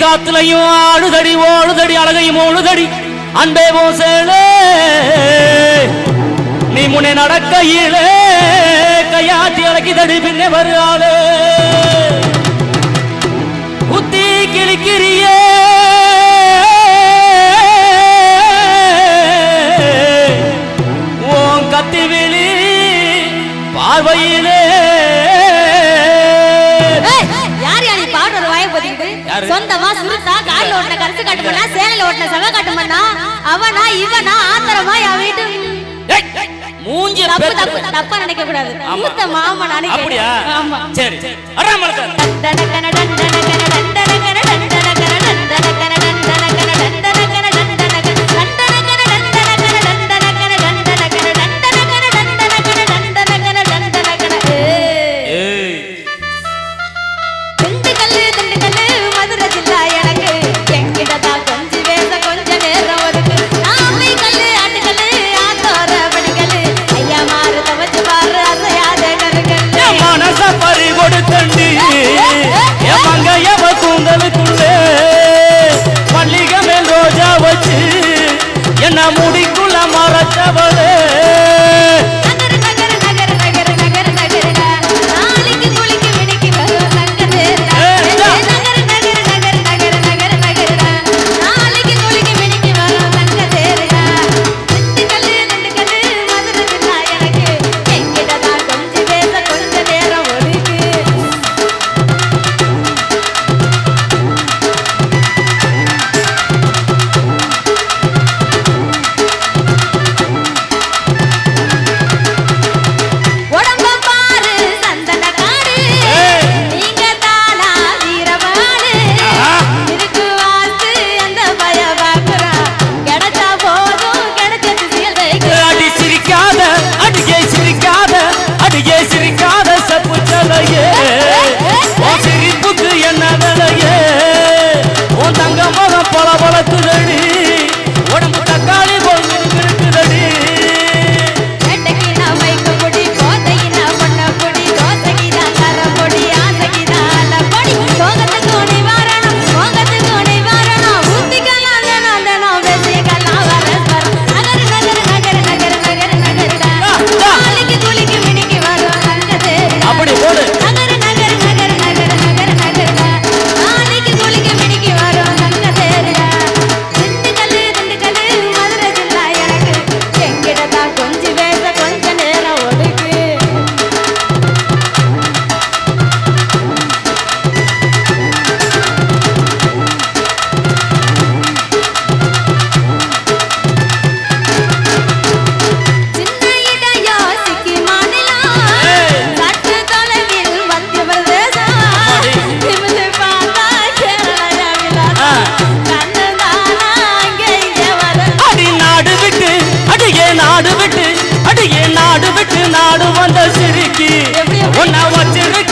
காத்துலையும் ஆடுதடி ஓடுதடி அழகையும் ஓடுதடி அன்பே போசேலே நீ முன்னே நடக்கையிலே கையாட்டி அழகிதடி பின்னே வருகாலே குத்தி கிழிக்கிறியே. உன் கத்தி விழி பார்வையிலே ஓட்டின கருத்து காட்டு பண்ணா சேலையில ஓட்டின சவ காட்டு பண்ணா அவனா இவனா ஆத்திரமா என் வீட்டு மூஞ்சி தப்பு. தப்பு தப்பா நினைக்க கூடாது. மூத்த மாமன் அப்படியா? ஆமா. சரி அறாம நாடு விட்டு நாடு வந்த சிரிக்கி உன்னை வச்சிருக்க.